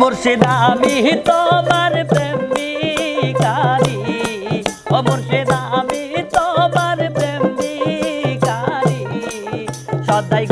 মুর্শিদ আমি তোমার প্রেম ও মুর্শিদ আমি তোমার প্রেম সদাই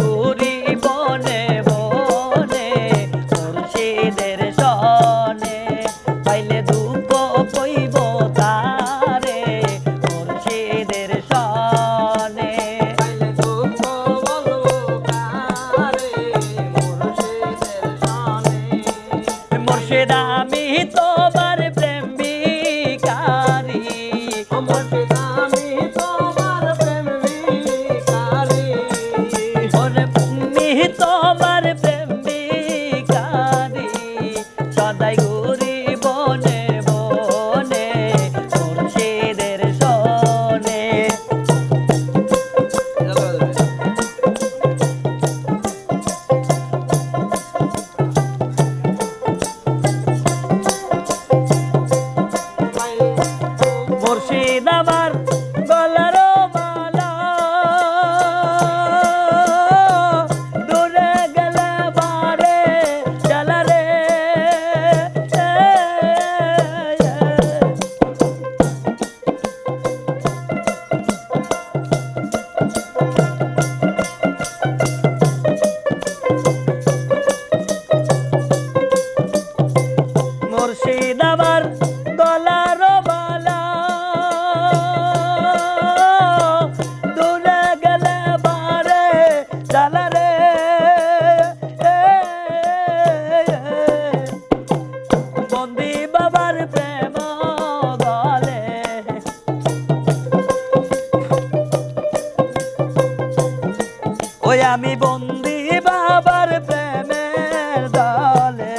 আমি বন্দি বাবার প্রেমের দলে।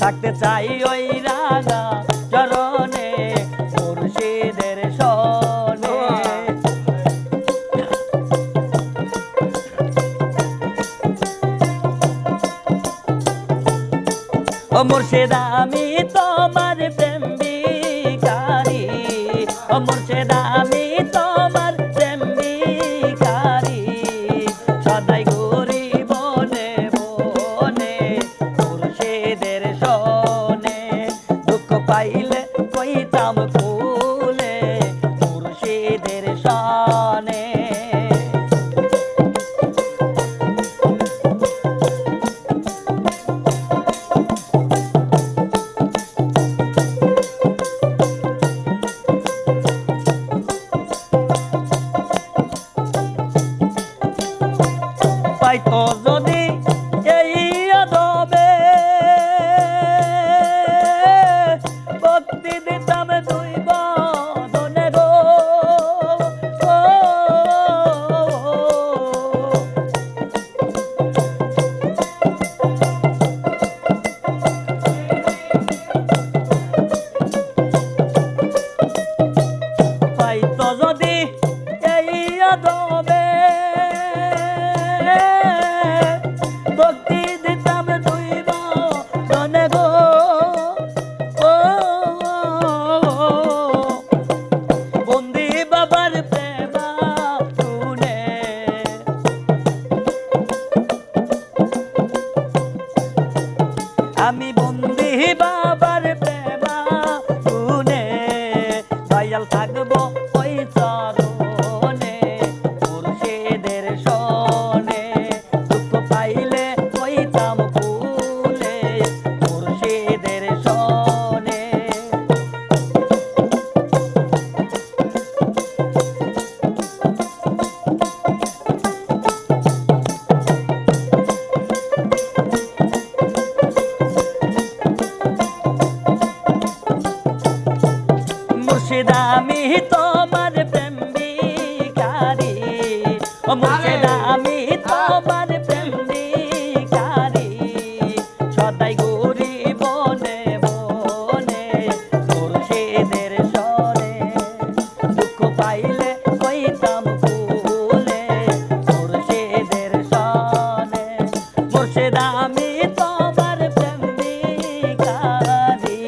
থাকতে চাই ওই রাজা চরণে, মুর্শিদের সনে ও মুর্শিদ, আমি তোমার প্রেম বিকারী ও মুর্শিদা আমি তোমার প্রেম বিকারী ও আমি তোমার প্রেম বিকারী সদাই বনে বনে মুর্শেদের স্বরে দুঃখ পাইলে কইতাম ফুলে মুর্শেদের স্বরে মুর্শেদ আমি তোমার প্রেম বিকারী